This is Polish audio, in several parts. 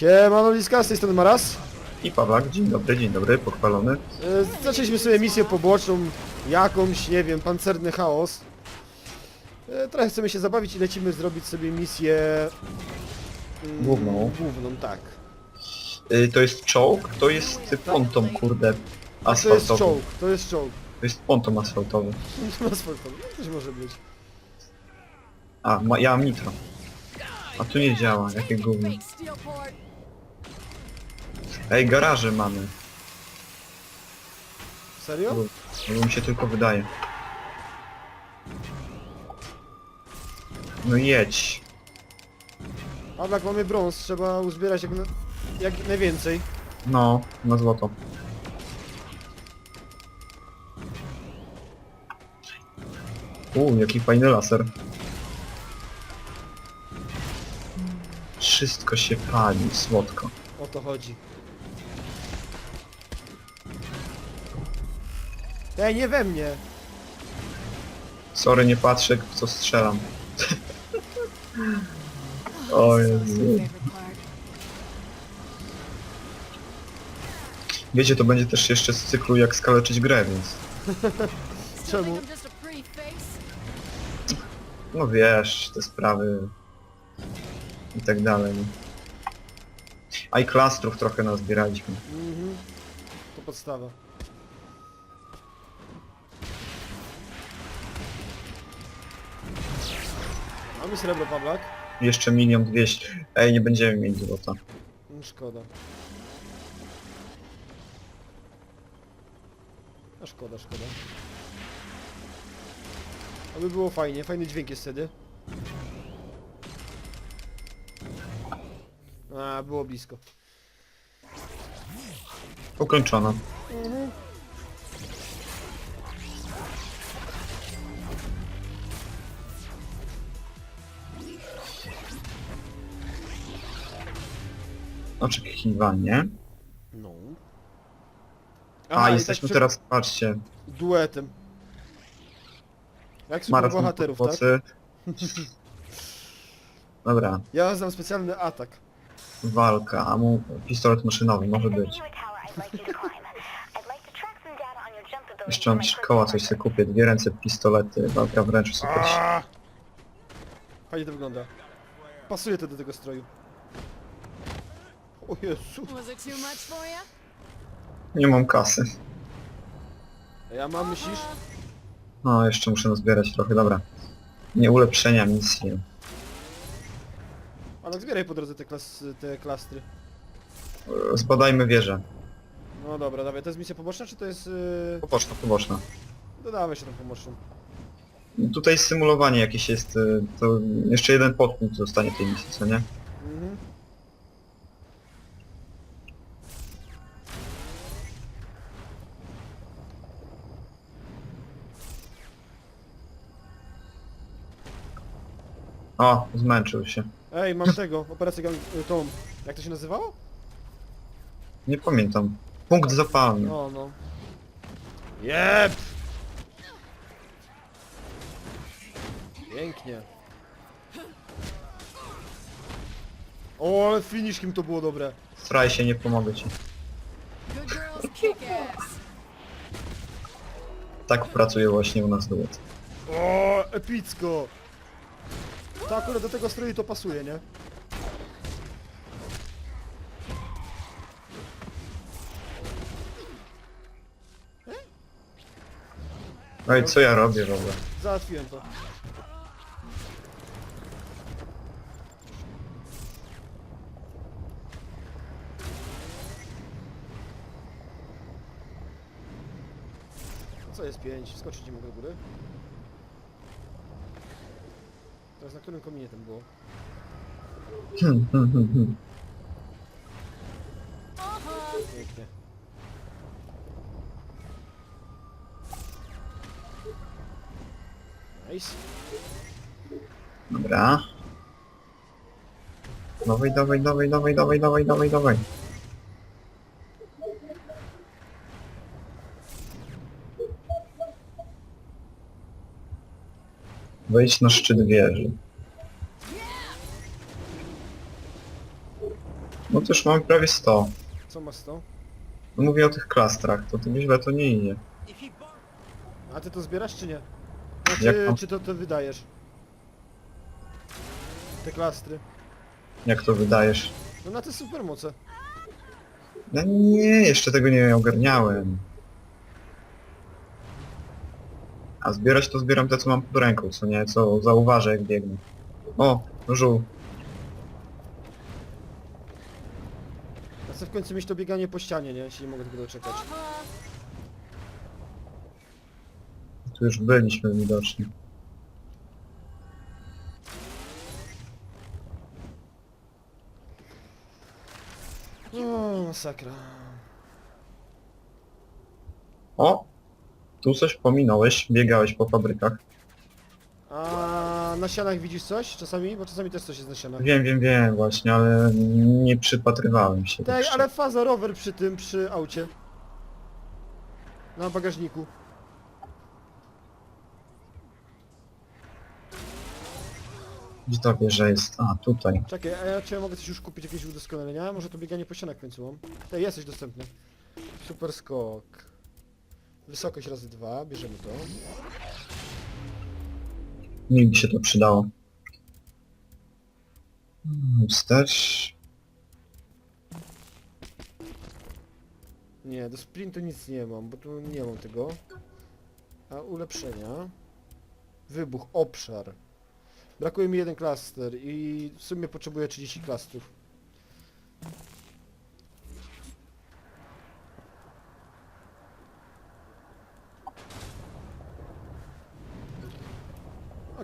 Siemano Liska, z tej strony Maras. I Pawlak, dzień dobry, dzień dobry, pochwalony. E, Zaczęliśmy sobie misję poboczną, jakąś, nie wiem, pancerny chaos. E, Trochę chcemy się zabawić i lecimy zrobić sobie misję... mm, Główną. Główną, tak. Y, to jest czołg, to jest ponton, kurde, To jest asfaltowy. czołg, to jest czołg. To jest ponton asfaltowy. Asfaltowy, no też może być. A, ma, ja mam nitro. A tu nie działa, jakie gówno. Steelport. Ej, garaże mamy. Serio? No mi się tylko wydaje. No jedź. A jak mamy brąz, trzeba uzbierać jak, na, jak najwięcej. No, na złoto. Uuu, jaki fajny laser. Wszystko się pali, słodko. O to chodzi. Ej, nie we mnie! Sorry, nie patrzę, w co strzelam. o Jezu. Wiecie, to będzie też jeszcze z cyklu jak skaleczyć grę, więc... Czemu? No wiesz, te sprawy... I tak dalej. A i klastrów trochę nazbieraliśmy. Mhm. To podstawa. Mamy srebro, Pawlak. Jeszcze milion dwieście. Ej, nie będziemy mieć złota. Mm, Szkoda. A szkoda, szkoda. Aby było fajnie, fajny dźwięk jest wtedy. A, było blisko. Ukończono. Oczekiwanie. No. A, i jesteśmy tak teraz, patrzcie, duetem. Jak super maraton bohaterów, tak? pomocy. Dobra, Ja znam specjalny atak. walka, a mu pistolet maszynowy może być. Jeszcze mam trzy koła, coś sobie kupię, dwie ręce pistolety, walka wręcz super. Aaaa! Fajnie to wygląda. Pasuje to do tego stroju. O Jezu. Was it too much for you? Nie mam kasy. A ja mam, myślisz? No, jeszcze muszę nazbierać trochę, dobra. Nie ulepszenia misji. Ale zbieraj po drodze te, klas, te klastry. E, Zbadajmy wieżę. No dobra, dawaj. To jest misja poboczna, czy to jest... Yy... Poboczna, poboczna. Dodawaj się tą poboczną. Tutaj symulowanie jakieś jest, y, to jeszcze jeden podpunkt zostanie tej misji, co nie? Mhm. O, zmęczył się. Ej, mam tego, operację gang... y, tą... Jak to się nazywało? Nie pamiętam. Punkt zapalny. No, no. Jep! Pięknie. O, ale finishkiem to było dobre. Straj się, nie pomogę ci. Good girls kick ass. Tak pracuje właśnie u nas duet. O, epicko! To akurat do tego stroju to pasuje, nie? No i co ja robię w ogóle? Załatwiłem to. Co jest 5? Skoczyć nie mogę do góry. Teraz na którym kominie ten było? Hmm, hmm, hmm, hmm. Pięknie. Nice. Dobra. Dawaj, dawaj, dawaj, dawaj, dawaj, dawaj, dawaj, dawaj. Wejdź na szczyt wieży. No to już mamy prawie 100. Co masz to? No mówię o tych klastrach, to to źle to nie idzie. A ty to zbierasz czy nie? Jak Znaczy, to? czy to, to wydajesz? Te klastry. Jak to wydajesz? No na te supermoce. No nie, jeszcze tego nie ogarniałem. A zbierać to zbieram te co mam pod ręką, co nie, co zauważę jak biegnę. O, żół. Ja chcę w końcu mieć to bieganie po ścianie, nie? Się nie mogę tego doczekać. Tu już byliśmy widocznie. O, masakra. O! Tu coś pominąłeś, biegałeś po fabrykach. A na ścianach widzisz coś czasami? Bo czasami też coś jest na ścianach. Wiem, wiem, wiem właśnie, ale nie przypatrywałem się. Tak, tak ale faza rower przy tym, przy aucie. Na bagażniku. Gdzie ta wieża jest? A, tutaj. Czekaj, a ja cię mogę coś już kupić, jakieś udoskonalenia? Może to bieganie po ścianach w końcu mam? Ej, jesteś dostępny. Super skok. Wysokość razy dwa, bierzemy to. Mi by się to przydało. Hmm, Wstecz. Nie, do sprintu nic nie mam, bo tu nie mam tego. A ulepszenia. Wybuch, obszar. Brakuje mi jeden klaster i w sumie potrzebuję 30 klastrów.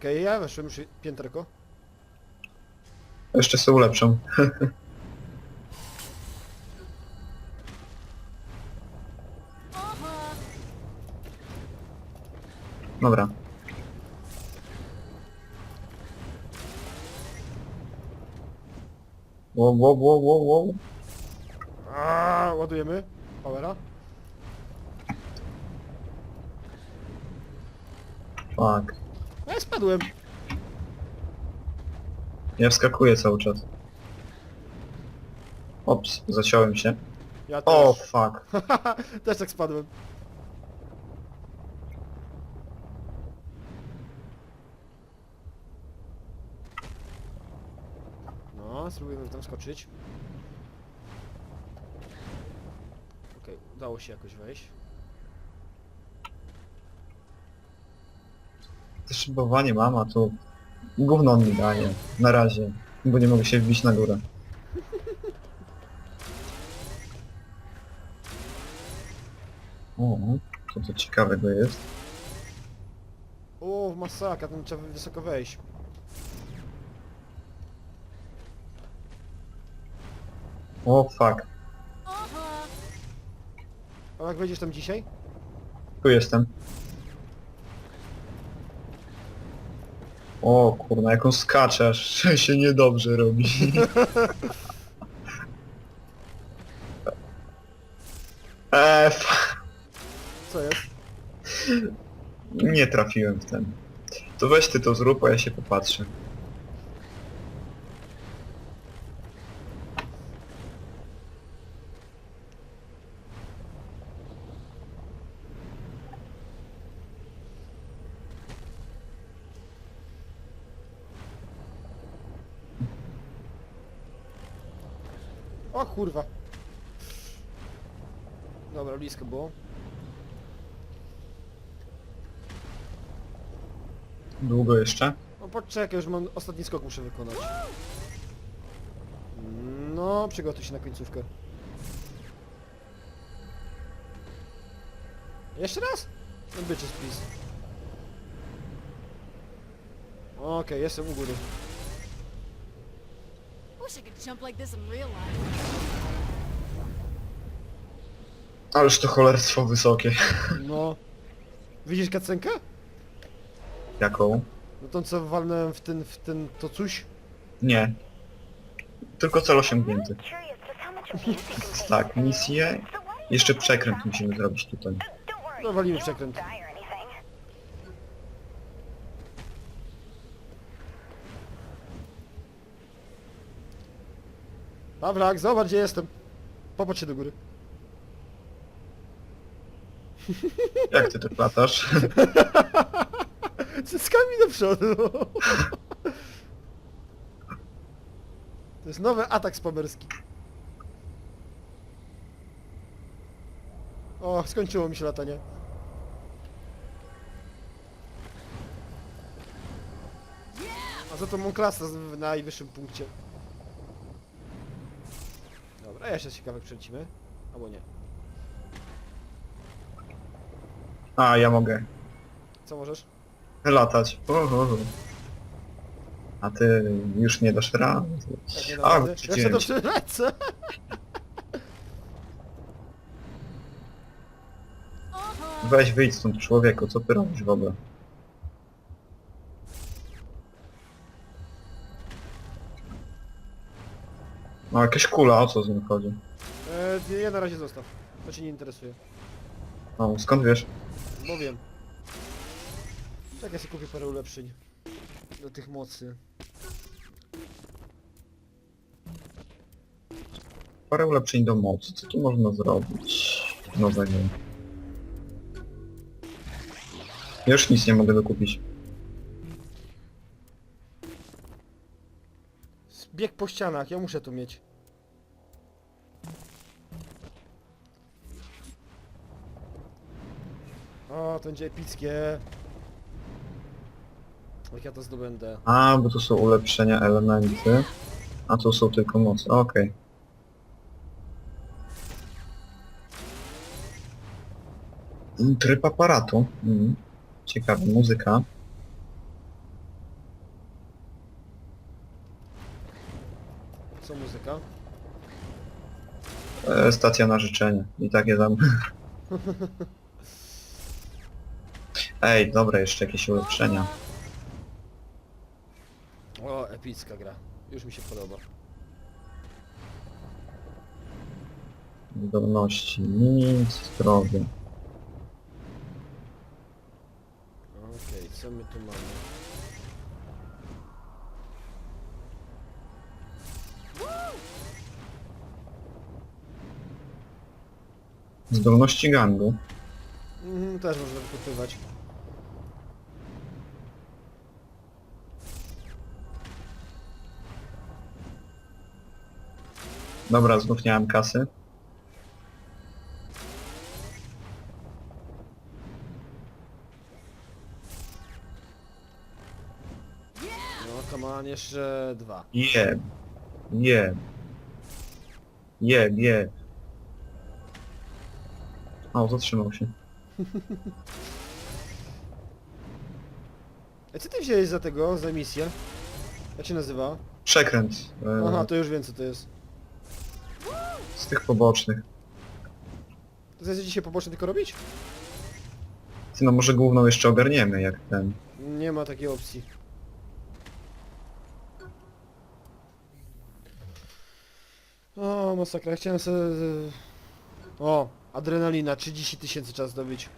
Okej, ja weszłem już pięterko. Jeszcze sobie ulepszą. Dobra. Wow, wow, wow, wow, wow. Aaaa, ładujemy. Powera. Fuck. Spadłem. Ja wskakuję cały czas. Ops, zaciąłem się. Ja też. O, fuck. też tak spadłem. No, spróbujemy tam skoczyć. Okej, udało się jakoś wejść. To szybowanie mama, to gówno on mi daje. Na razie. Bo nie mogę się wbić na górę. O, co to ciekawego jest? O, masakra, tam trzeba wysoko wejść. O, fuck. A jak wejdziesz tam dzisiaj? Tu jestem. O kurna, jak on skacze, aż się niedobrze robi. Eee, f- Co jest? nie trafiłem w ten. To weź ty to zrób, a ja się popatrzę. O kurwa. Dobra, blisko było. Długo jeszcze? No poczekaj, już mam ostatni skok muszę wykonać. No, przygotuj się na końcówkę. Jeszcze raz? No bycie spis. Okej, jestem u góry. Jump like this in real life. Ależ to cholerstwo wysokie. No. Widzisz kacenkę? Jaką? No tą co walnąłem w ten, w ten, to coś? Nie. Tylko cel osiągnięty. Tak, misję. Jeszcze przekręt musimy zrobić tutaj. No walimy przekręt. Pawlak, zobacz gdzie jestem. Popatrz się do góry. Jak ty to platasz? Cyckami do przodu. To jest nowy atak spamerski. O, skończyło mi się latanie. A za to mam klasę z- w najwyższym punkcie. Dobra, ja się przelecimy. Albo nie. A, ja mogę Co możesz? latać. Oho. A ty już nie dasz rady. Jak nie dam A, rady? Ja się. Uh-huh. Weź wyjdź stąd człowieku, co ty robisz w ogóle? No jakaś kula, o co z nim chodzi? E, je na razie zostaw. To cię nie interesuje. O, skąd wiesz? Bo wiem. Tak ja sobie kupię parę ulepszeń. Do tych mocy. Parę ulepszeń do mocy, co tu można zrobić nowego? Ja Już nic nie mogę dokupić. Bieg po ścianach, ja muszę to mieć. O, to będzie epickie. Jak ja to zdobędę. A, bo tu są ulepszenia elementy, a tu są tylko mocy, okej. Mm, Tryb aparatu. Mm. Ciekawe, muzyka. Co muzyka? E, stacja na życzenie. I takie tam. Ej, dobra, jeszcze jakieś ulepszenia. O, epicka gra. Już mi się podoba. Zdolności, nic, zdrowie. Okej, co my tu mamy? Zdolności gangu. Mhm, też można wykupywać. Dobra, znów nie mam kasy. No, come on, jeszcze dwa. Jeb. Jeb. Jeb, jeb. O, zatrzymał się. A co ty wziąłeś za tego, za misję? Jak się nazywa? Przekręt. E, Aha, to już wiem co to jest. Z tych pobocznych. To chcesz dzisiaj poboczne tylko robić? Ty, no może główną jeszcze ogarniemy, jak ten. Nie ma takiej opcji. O, masakra, chciałem sobie... O, adrenalina, 30 tysięcy czas zdobyć.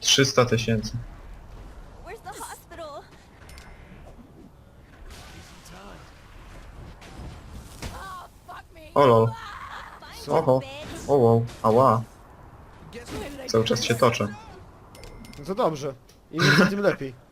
300 tysięcy. Where's the hospital? Oh, fuck me. O lol. Co? Oho. O wow. Ała. Cały czas się toczę. No to dobrze. Im więcej, tym lepiej.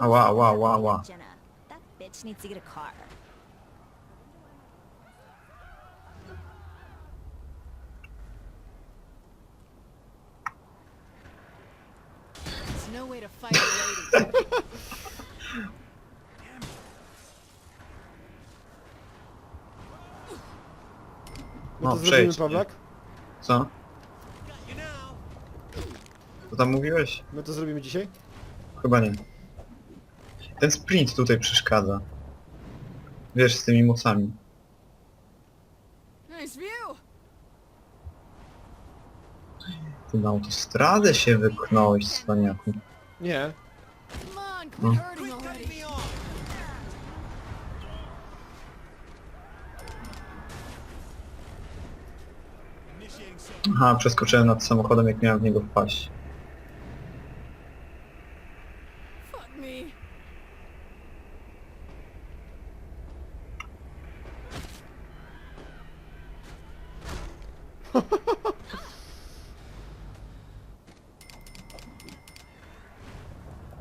Ała, ała, ała, ała. No. No to zrobimy, przejdź, Pawlak? Co? Co tam mówiłeś? My to zrobimy dzisiaj? Chyba nie. Ten sprint tutaj przeszkadza. Wiesz, z tymi mocami. Nice view. Ty na autostradę się wypchnąłeś, cwaniaku. Nie. Come on, quit No. hurting already. Aha, przeskoczyłem nad samochodem jak miałem w niego wpaść. Fuck me.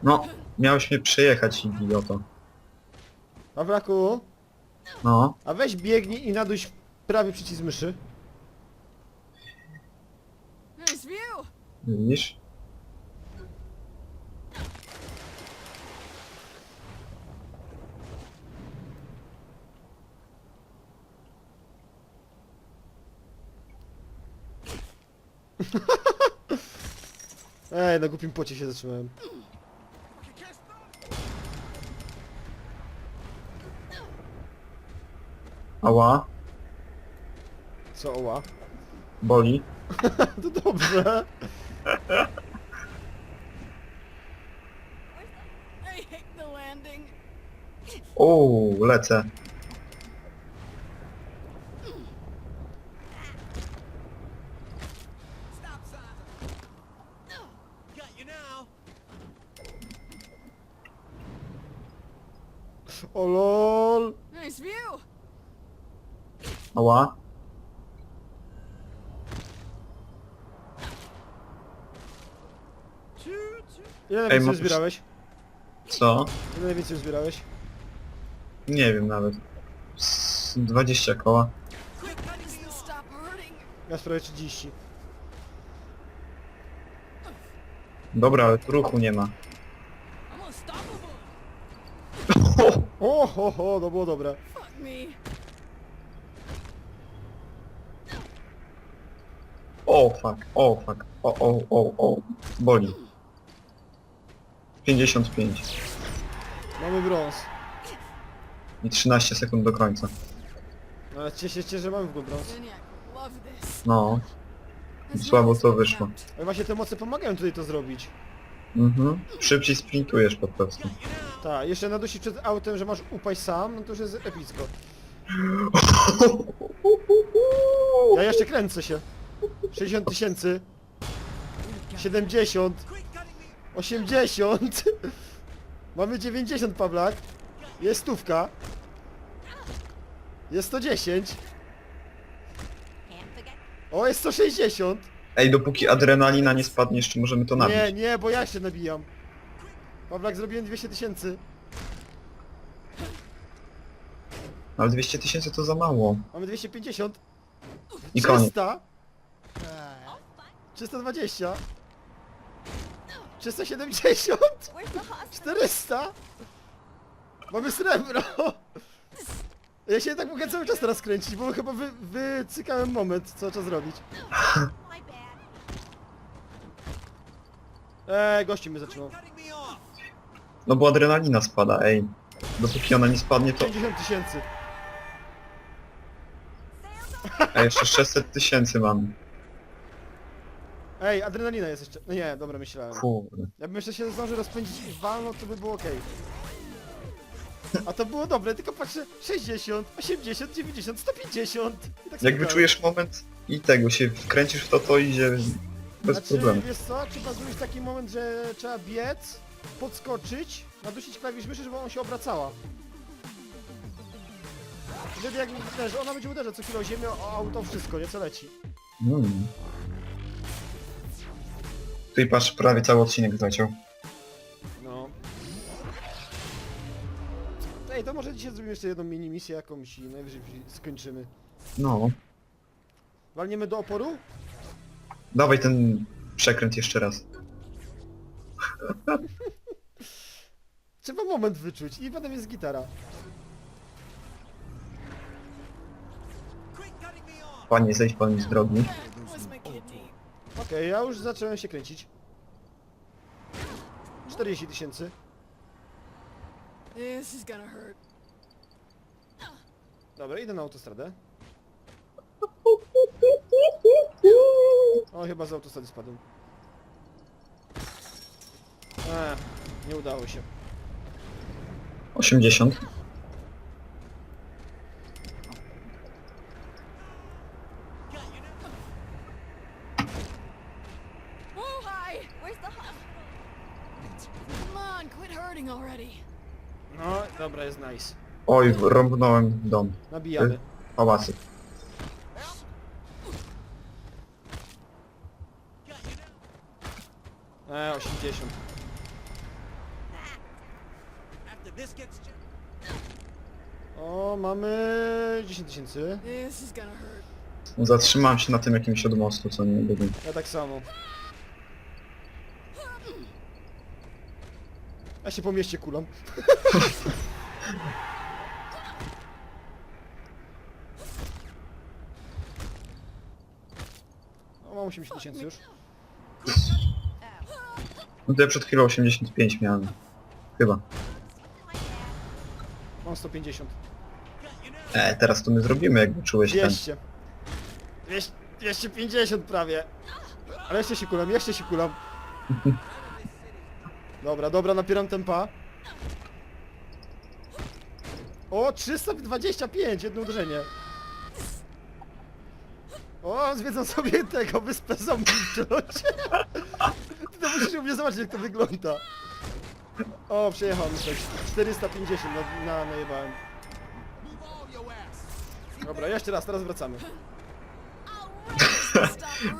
No, miałeś mnie przejechać, idioto. Pawlaku, No, a weź biegnij i naduś prawy przycisk myszy. Nice view. widzisz? Ej, na głupim pocie się zatrzymałem. Ała, Co, oła? boli. To dobrze. I hate the landing. Uuu, lecę. O lol. Nice view. Ała. Ile Ej, najwięcej mam- zbierałeś? Co? Ile najwięcej zbierałeś? Nie wiem nawet. Z 20 koła. Quick, this will stop hurting. Ja sprawię 30. Dobra, ale tu ruchu nie ma. I'm unstoppable. O, ho, ho, to było dobre. Fuck me. O fuck, o fuck, o o o o, boli. 55 Mamy brąz. i 13 sekund do końca. No, Ale cieszę się, że mamy w ogóle brąz. No, Słabo to wyszło. Ale właśnie te moce pomagają tutaj to zrobić. mhm. Szybciej sprintujesz po prostu. Tak, jeszcze nadusić przed autem, że masz upaść sam, no to już jest epicko. Ja jeszcze kręcę się. 60 tysięcy. 70. 80. Mamy 90 Pawlak. Jest stówka. Jest 110. O, jest 160. Ej, dopóki adrenalina nie spadnie, jeszcze możemy to nabić. Nie, nie, bo ja się nabijam. Pawlak zrobiłem 200 tysięcy. Ale 200 tysięcy to za mało. Mamy 250. I koniec. 300. 320. 370. 400. Mamy srebro. Ja się tak mogę cały czas teraz kręcić, bo chyba wy, wycykałem moment, co trzeba zrobić. Eee, gości mnie zatrzymał. No bo adrenalina spada, ej. Dopóki ona nie spadnie, to... 50 tysięcy. A jeszcze 600 tysięcy mamy. Ej, adrenalina jest jeszcze. No nie, dobra, myślałem. Kurde. Jakbym jeszcze się zdążył rozpędzić i walnął, to by było okej. A to było dobre, tylko patrzę 60, 80, 90, 150. I tak Jak sobie wyczujesz moment i tego się wkręcisz w to, to idzie bez znaczy, problemu. wiesz co, trzeba zrobić taki moment, że trzeba biec, podskoczyć, nadusić klawisz myszy, żeby on się obracała. Wtedy jak uderzy, ona będzie uderzać co chwilę o ziemię, o auto, wszystko, nie co leci. Mm. Tutaj patrz, prawie cały odcinek zleciał. No. Ej, to może dzisiaj zrobimy jeszcze jedną mini misję jakąś i najwyżej skończymy. No. Walniemy do oporu? Dawaj ten przekręt jeszcze raz. Trzeba moment wyczuć i potem jest gitara. Panie, zejdź pan mi z drogi. Okej, ja już zacząłem się kręcić. 40 tysięcy. This is gonna hurt. Dobra, idę na autostradę. O, chyba z autostrady spadłem. Eee, nie udało się. 80. Where's the hospital? Come on, quit hurting already. No, dobra, jest nice. Oj, rąbnąłem dom. Nabijamy. Pałacy. E, 80. After this gets checked. O, mamy 10 tysięcy. This is gonna hurt. Zatrzymałem się na tym jakimś od mostu, co nie lubię. Ja tak samo. Ja się po mieście kulam. O, mam 80 tysięcy już. No to ja przed chwilą 85 miałem. Chyba. Mam 150. E, teraz to my zrobimy, jakby czułeś ten. 200. 200 250 prawie. Ale jeszcze się kulam, jeszcze się kulam. Dobra, dobra, napieram tempa. O, 325, jedno uderzenie. O, zwiedzam sobie tego wyspę zombie w przelocie. Ty to musisz u mnie zobaczyć jak to wygląda. O, przejechałem coś. 450 na, na, najebałem. Dobra, jeszcze raz, teraz wracamy.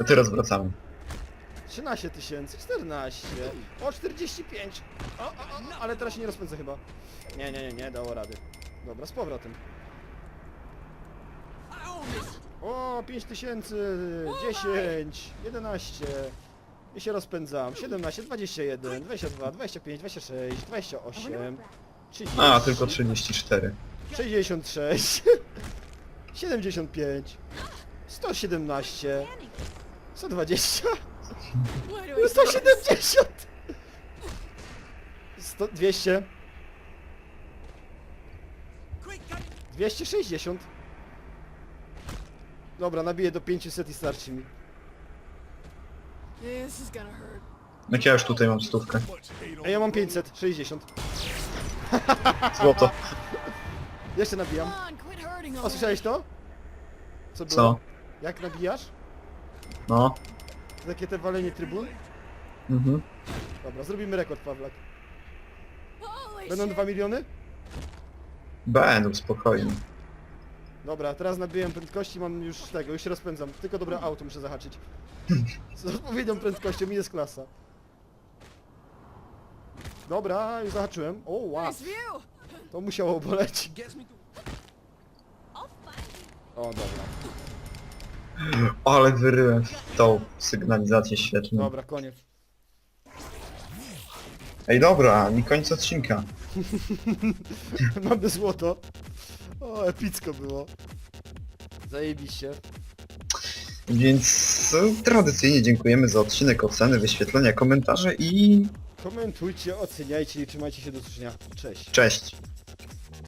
A teraz wracamy. 13 tysięcy, 14, o 45, o, o, o, ale teraz się nie rozpędzę chyba. Nie, nie, nie, nie, dało rady. Dobra, z powrotem. O, 5 tysięcy, 10, 11, i się rozpędzam, 17, 21, 22, 25, 26, 28, 30, A, tylko 34. 66, 75, 117, 120, Why do I 170! 100, 200, Quick, cut 260. Dobra, nabiję do 500 i starczy mi. This is gonna hurt. Jak ja już tutaj mam stówkę. A ja mam 560. Złoto. Jeszcze nabijam. Come on, quit hurting O, already. słyszałeś to? Co było? Co? Jak nabijasz? No. Takie te walenie trybun? Mhm. Dobra, zrobimy rekord, Pawlak. Holy Będą shit. 2 miliony? Będą, spokojnie. Dobra, teraz nabiłem prędkości, mam już tego, już się rozpędzam. Tylko dobre auto muszę zahaczyć. Z odpowiednią prędkością i jest klasa. Dobra, już zahaczyłem. O, wow, Nice view. to musiało boleć. I'll find you. O, dobra. Ale wyryłem w tą sygnalizację świetlną. Dobra, koniec. Ej, dobra, nie koniec odcinka. Mamy złoto. O, epicko było. Zajebiście. Więc e, tradycyjnie dziękujemy za odcinek, oceny, wyświetlenia, komentarze i Komentujcie, oceniajcie i trzymajcie się do usłyszenia. Cześć. cześć.